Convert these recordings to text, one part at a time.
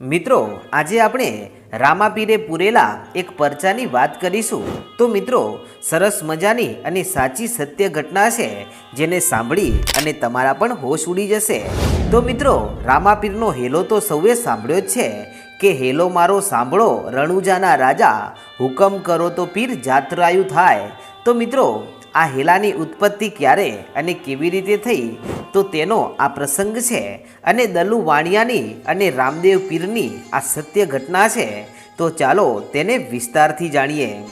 મિત્રો, આજે આપણે રામાપીરે પૂરેલા એક પરચાની વાત કરીશું. તો મિત્રો, સરસ મજાની અને સાચી સત્ય ઘટના છે, જેને સાંભળી અને તમારા પણ હોશ ઉડી જશે. તો મિત્રો, રામાપીરનો હેલો તો સૌએ સાંભળ્યો જ છે, કે હેલો મારો સાંભળો, રણુજાના રાજા હુકમ કરો તો પીર જાત્રાયુ થાય. તો મિત્રો આ હેલાની ઉત્પત્તિ ક્યારે અને કેવી રીતે થઈ, તો તેનો આ પ્રસંગ છે. અને દલુ વાણિયાની અને રામદેવ પીરની આ સત્ય ઘટના છે, તો ચાલો તેને વિસ્તારથી જાણીએ.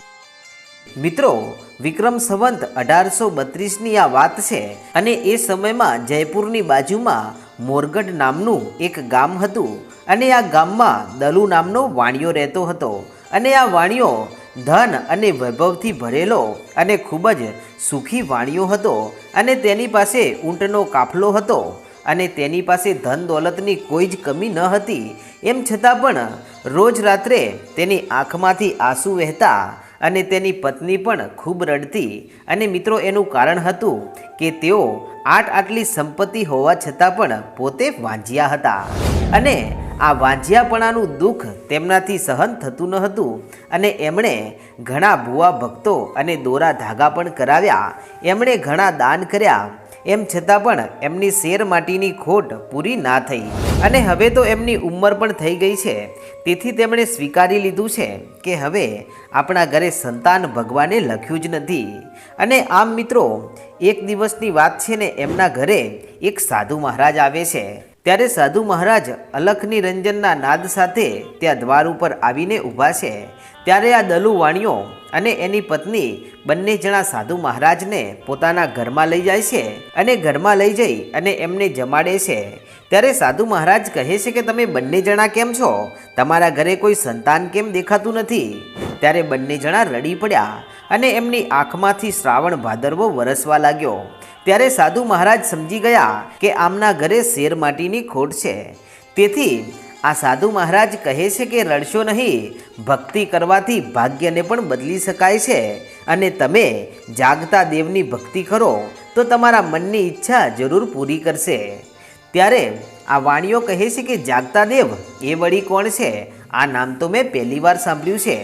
મિત્રો, વિક્રમ સંવંત અઢારસો બત્રીસની આ વાત છે અને એ સમયમાં જયપુરની બાજુમાં મોરગઢ નામનું એક ગામ હતું અને આ ગામમાં દલુ નામનો વાણિયો રહેતો હતો. અને આ વાણિયો ધન અને વૈભવથી ભરેલો અને ખૂબ જ સુખી વાણિયો હતો અને તેની પાસે ઊંટનો કાફલો હતો અને તેની પાસે ધન દોલતની કોઈ જ કમી ન હતી. એમ છતાં પણ રોજ રાત્રે તેની આંખમાંથી આંસુ વહેતા અને તેની પત્ની પણ ખૂબ રડતી અને મિત્રો એનું કારણ હતું કે તેઓ આટ આટલી સંપત્તિ હોવા છતાં પણ પોતે વાંજ્યા હતા. અને આ વાંઝિયાપણાનું દુઃખ તેમનાથી સહન થતું ન હતું અને એમણે ઘણા ભુવા ભક્તો અને દોરા ધાગા પણ કરાવ્યા. એમણે ઘણા દાન કર્યા. એમ છતાં પણ એમની શેર માટીની ખોટ પૂરી ના થઈ અને હવે તો એમની ઉંમર પણ થઈ ગઈ છે. તેથી તેમણે સ્વીકારી લીધું છે કે હવે આપણા ઘરે સંતાન ભગવાને લખ્યું જ નથી. અને આમ મિત્રો, એક દિવસની વાત છે ને, એમના ઘરે એક સાધુ મહારાજ આવે છે. ત્યારે સાધુ મહારાજ અલખની રંજનના નાદ સાથે ત્યાં દ્વાર ઉપર આવીને ઊભા છે. ત્યારે આ દલુ વાણિયો અને એની પત્ની બંને જણા સાધુ મહારાજને પોતાના ઘરમાં લઈ જાય છે અને ઘરમાં લઈ જઈ અને એમને જમાડે છે. ત્યારે સાધુ મહારાજ કહે છે કે તમે બંને જણા કેમ છો? તમારા ઘરે કોઈ સંતાન કેમ દેખાતું નથી? ત્યારે બંને જણા રડી પડ્યા અને એમની આંખમાંથી શ્રાવણ ભાદરવો વરસવા લાગ્યો. ત્યારે સાધુ મહારાજ સમજી ગયા કે આમના ઘરે શેર માટીની ખોટ છે. તેથી આ સાધુ મહારાજ કહે છે કે રડશો નહીં, ભક્તિ કરવાથી ભાગ્યને પણ બદલી શકાય છે અને તમે જાગતા દેવની ભક્તિ કરો તો તમારા મનની ઈચ્છા જરૂર પૂરી કરશે. ત્યારે આ વાણીઓ કહે છે કે જાગતા દેવ એ વળી કોણ છે? આ નામ તો મેં પહેલી વાર સાંભળ્યું છે.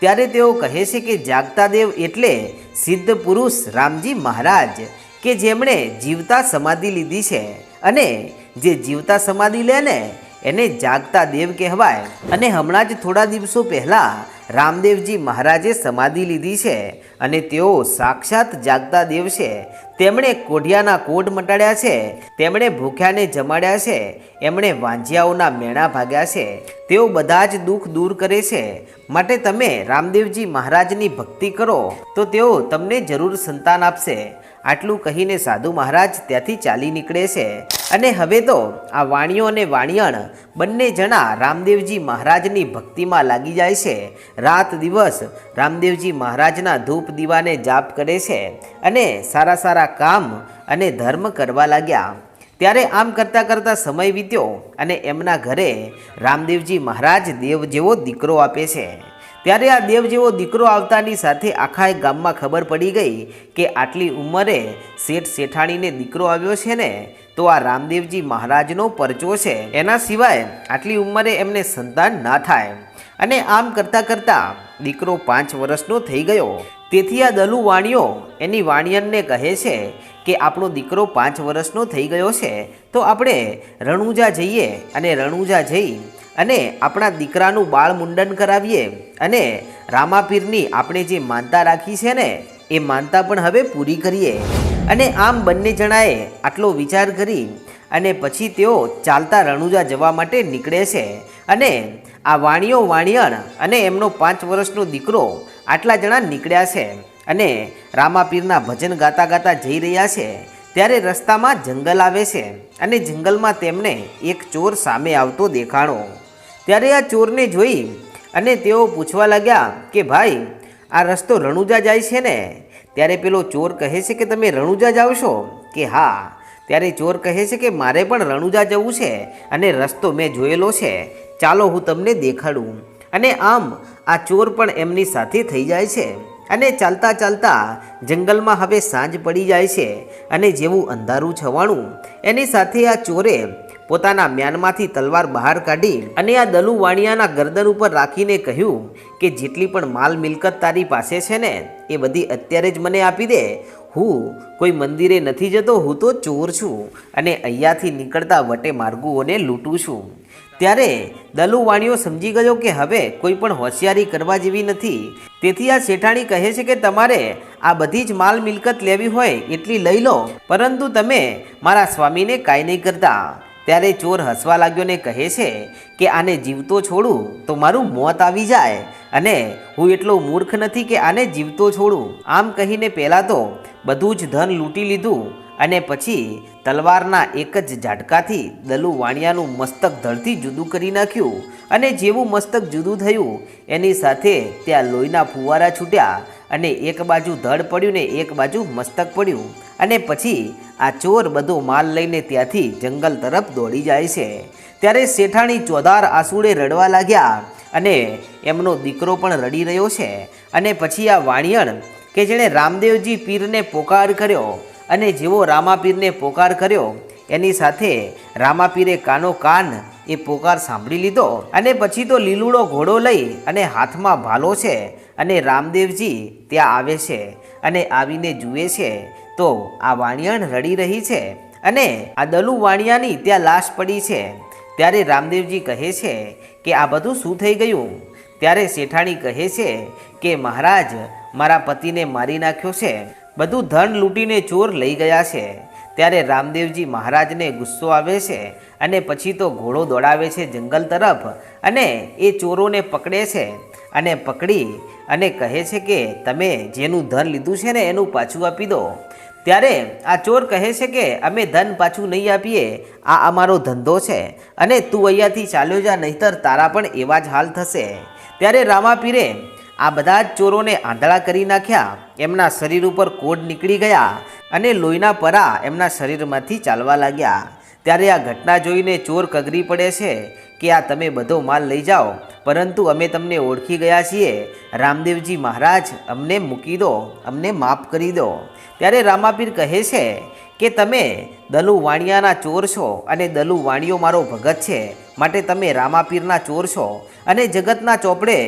ત્યારે તેઓ કહે છે કે જાગતા દેવ એટલે સિદ્ધ પુરુષ રામજી મહારાજ. કે જેમણે જીવતા સમાધિ લીધી છે અને જે જીવતા સમાધિ લે ને, એને જાગતા દેવ કહેવાય. અને હમણાં જ થોડા દિવસો પહેલાં રામદેવજી મહારાજે સમાધિ લીધી છે અને તેઓ સાક્ષાત જાગતા દેવ છે. તેમણે કોઢિયાના કોટ મટાડ્યા છે, તેમણે ભૂખ્યાને જમાડ્યા છે, એમણે વાંજિયાઓના મેણા ભાગ્યા છે. તેઓ બધા જ દુઃખ દૂર કરે છે. માટે તમે રામદેવજી મહારાજની ભક્તિ કરો, તો તેઓ તમને જરૂર સંતાન આપશે. આટલું કહીને સાધુ મહારાજ ત્યાંથી ચાલી નીકળે છે. અને હવે તો આ વાણિયો અને વાણિયણ બંને જણા રામદેવજી મહારાજની ભક્તિમાં લાગી જાય છે. રાત દિવસ રામદેવજી મહારાજના ધૂપ દીવાને જાપ કરે છે અને સારા સારા કામ અને ધર્મ કરવા લાગ્યા. ત્યારે આમ કરતાં કરતાં સમય વીત્યો અને એમના ઘરે રામદેવજી મહારાજ દેવ જેવો દીકરો આપે છે. ત્યારે આ દેવ જેવો દીકરો આવતાની સાથે આખા ગામમાં ખબર પડી ગઈ કે આટલી ઉંમરે શેઠ શેઠાણીને દીકરો આવ્યો છે ને, તો આ રામદેવજી મહારાજનો પરચો છે. એના સિવાય આટલી ઉંમરે એમને સંતાન ના થાય. અને આમ કરતાં કરતાં દીકરો પાંચ વર્ષનો થઈ ગયો. તેથી આ દલુ વાણિયો એની વાણિયનને કહે છે કે આપણો દીકરો પાંચ વર્ષનો થઈ ગયો છે. તો આપણે રણુજા જઈએ અને રણુજા જઈ અને આપણા દીકરાનું બાળ મુંડન કરાવીએ અને રામાપીરની આપણે જે માનતા રાખી છે ને, એ માનતા પણ હવે પૂરી કરીએ. અને આમ બંને જણાએ આટલો વિચાર કરી અને પછી તેઓ ચાલતા રણુજા જવા માટે નીકળે છે. અને આ વાણિયો વાણિયણ અને એમનો પાંચ વર્ષનો દીકરો આટલા જણા નીકળ્યા છે અને રામાપીરના ભજન ગાતા ગાતા જઈ રહ્યા છે. ત્યારે રસ્તામાં જંગલ આવે છે અને જંગલમાં તેમને એક ચોર સામે આવતો દેખાણો. ત્યારે આ ચોરને જોઈ અને તેઓ પૂછવા લાગ્યા કે ભાઈ, આ રસ્તો રણુજા જાય છે ને? ત્યારે પેલો ચોર કહે છે કે તમે રણુજા છો? કે હા. ત્યારે ચોર કહે છે કે મારે પણ રણુજા જવું છે અને રસ્તો મેં જોયેલો છે. ચાલો હું તમને દેખાડું. અને આમ આ ચોર પણ એમની સાથે થઈ જાય છે. અને ચાલતા ચાલતા જંગલમાં હવે સાંજ પડી જાય છે અને જેવું અંધારું છવાણું, એની સાથે આ ચોરે પોતાના મ્યાનમાંથી તલવાર બહાર કાઢી અને આ દલુ વાણિયાના ગરદન ઉપર રાખીને કહ્યું કે જેટલી પણ માલ મિલકત તારી પાસે છે ને, એ બધી અત્યારે જ મને આપી દે. હું કોઈ મંદિરે નથી જતો, હું તો ચોર છું અને અહીંયાથી નીકળતા વટે માર્ગુઓને લૂંટું છું. ત્યારે દલુ વાણીઓ સમજી ગયો કે હવે કોઈ પણ હોશિયારી કરવા જેવી નથી. તેથી આ શેઠાણી કહે છે કે તમારે આ બધી જ માલ મિલકત લેવી હોય એટલી લઈ લો, પરંતુ તમે મારા સ્વામીને કાંઈ નહીં કરતા. ત્યારે ચોર હસવા લાગ્યો ને કહે છે કે આને જીવતો છોડું તો મારું મોત આવી જાય અને હું એટલો મૂર્ખ નથી કે આને જીવતો છોડું. આમ કહીને પહેલાં તો બધું જ ધન લૂંટી લીધું અને પછી તલવારના એક જ ઝાટકાથી દલુ વાણિયાનું મસ્તક ધડથી જુદું કરી નાખ્યું અને જેવું મસ્તક જુદું થયું, એની સાથે ત્યાં લોહીના ફુવારા છૂટ્યા અને એક બાજુ ધડ પડ્યું ને એક બાજુ મસ્તક પડ્યું અને પછી આ ચોર બધો માલ લઈને ત્યાંથી જંગલ તરફ દોડી જાય છે. ત્યારે શેઠાણી ચોધાર આસુડે રડવા લાગ્યા અને એમનો દીકરો પણ રડી રહ્યો છે અને પછી આ વાણિયણ કે જેણે રામદેવજી પીરને પોકાર કર્યો અને જેવો રામાપીરને પોકાર કર્યો, એની સાથે રામાપીરે કાનો કાન એ પોકાર સાંભળી લીધો અને પછી તો લીલુડો ઘોડો લઈ અને હાથમાં ભાલો છે અને રામદેવજી ત્યાં આવે છે અને આવીને જુએ છે, તો આ વાણિયાણ રડી રહી છે અને આ દલુ વાણિયાની ત્યાં લાશ પડી છે. ત્યારે રામદેવજી કહે છે કે આ બધું શું થઈ ગયું? ત્યારે શેઠાણી કહે છે કે મહારાજ, મારા પતિને મારી નાખ્યો છે. બધું ધન લૂંટીને ચોર લઈ ગયા છે. ત્યારે રામદેવજી મહારાજને ગુસ્સો આવે છે અને પછી તો ઘોડો દોડાવે છે જંગલ તરફ અને એ ચોરોને પકડે છે અને પકડી અને કહે છે કે, તમે જેનું ધન લીધું છે ને એનું પાછું આપી દો. ત્યારે આ ચોર કહે છે કે, અમે ધન પાછું નહીં આપીએ, આ અમારો ધંધો છે અને તું અહીંયાથી ચાલ્યો જા, નહીતર તારા પણ એવા જ હાલ થશે. ત્યારે રામાપીરે આ બધા જ ચોરોને આંધળા કરી નાખ્યા. એમના શરીર ઉપર કોડ નીકળી ગયા અને લોહીના પરા એમના શરીરમાંથી ચાલવા લાગ્યા. ત્યારે આ ઘટના જોઈને ચોર કગરી પડે છે કે આ તમે બધો માલ લઈ જાઓ, પરંતુ અમે તમને ઓળખી ગયા છીએ. રામદેવજી મહારાજ અમને મૂકી દો, અમને માફ કરી દો. ત્યારે રામાપીર કહે છે કે તમે દલુ વાણિયાના ચોર છો અને દલુ વાણિયો મારો ભગત છે, માટે તમે રામાપીરના ચોર છો. અને જગતના ચોપડે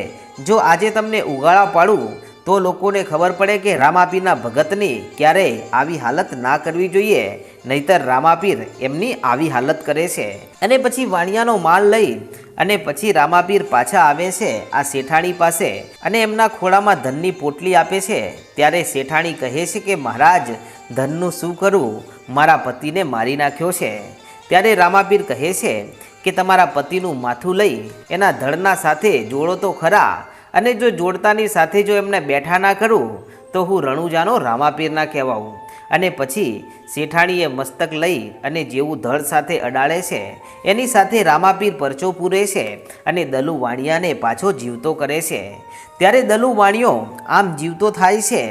જો આજે તમને ઉગાડા પાડું તો લોકોને ખબર પડે કે રામાપીરના ભગતની ક્યારેય આવી હાલત ના કરવી જોઈએ, નહીતર રામાપીર એમની આવી હાલત કરે છે. અને પછી વાણિયાનો માલ લઈ અને પછી રામાપીર પાછા આવે છે આ શેઠાણી પાસે અને એમના ખોળામાં ધનની પોટલી આપે છે. ત્યારે શેઠાણી કહે છે કે, મહારાજ, ધનનું શું કરું? મારા પતિને મારી નાખ્યો છે. ત્યારે રામાપીર કહે છે કે, તમારા પતિનું માથું લઈ એના ધડના સાથે જોડો તો ખરા અને જો જોડતાની સાથે જો એમને બેઠા ના કરું, તો હું રણુજાનો રામાપીરના કહેવાઉં. અને પછી શેઠાણીએ મસ્તક લઈ અને જેવું ધડ સાથે અડાળે છે, એની સાથે રામાપીર પરચો પૂરે છે અને દલુ વાણિયાને પાછો જીવતો કરે છે. ત્યારે દલુ વાણિયો આમ જીવતો થાય છે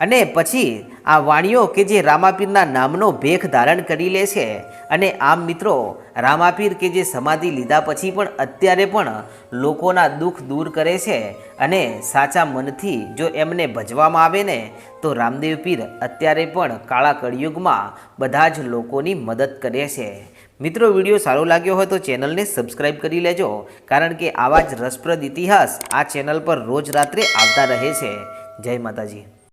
અને પછી આ વાણીઓ કે જે રામાપીરના નામનો ભેખ ધારણ કરી લે છે અને આમ મિત્રો, રામાપીર કે જે સમાધિ લીધા પછી પણ અત્યારે પણ લોકોના દુઃખ દૂર કરે છે અને સાચા મનથી જો એમને ભજવામાં આવે ને, તો રામદેવ પીર અત્યારે પણ કાળા કળિયુગમાં બધા જ લોકોની મદદ કરે છે. મિત્રો, વીડિયો સારો લાગ્યો હોય તો ચેનલને સબસ્ક્રાઈબ કરી લેજો, કારણ કે આવા જ રસપ્રદ ઇતિહાસ આ ચેનલ પર રોજ રાત્રે આવતા રહે છે. જય માતાજી.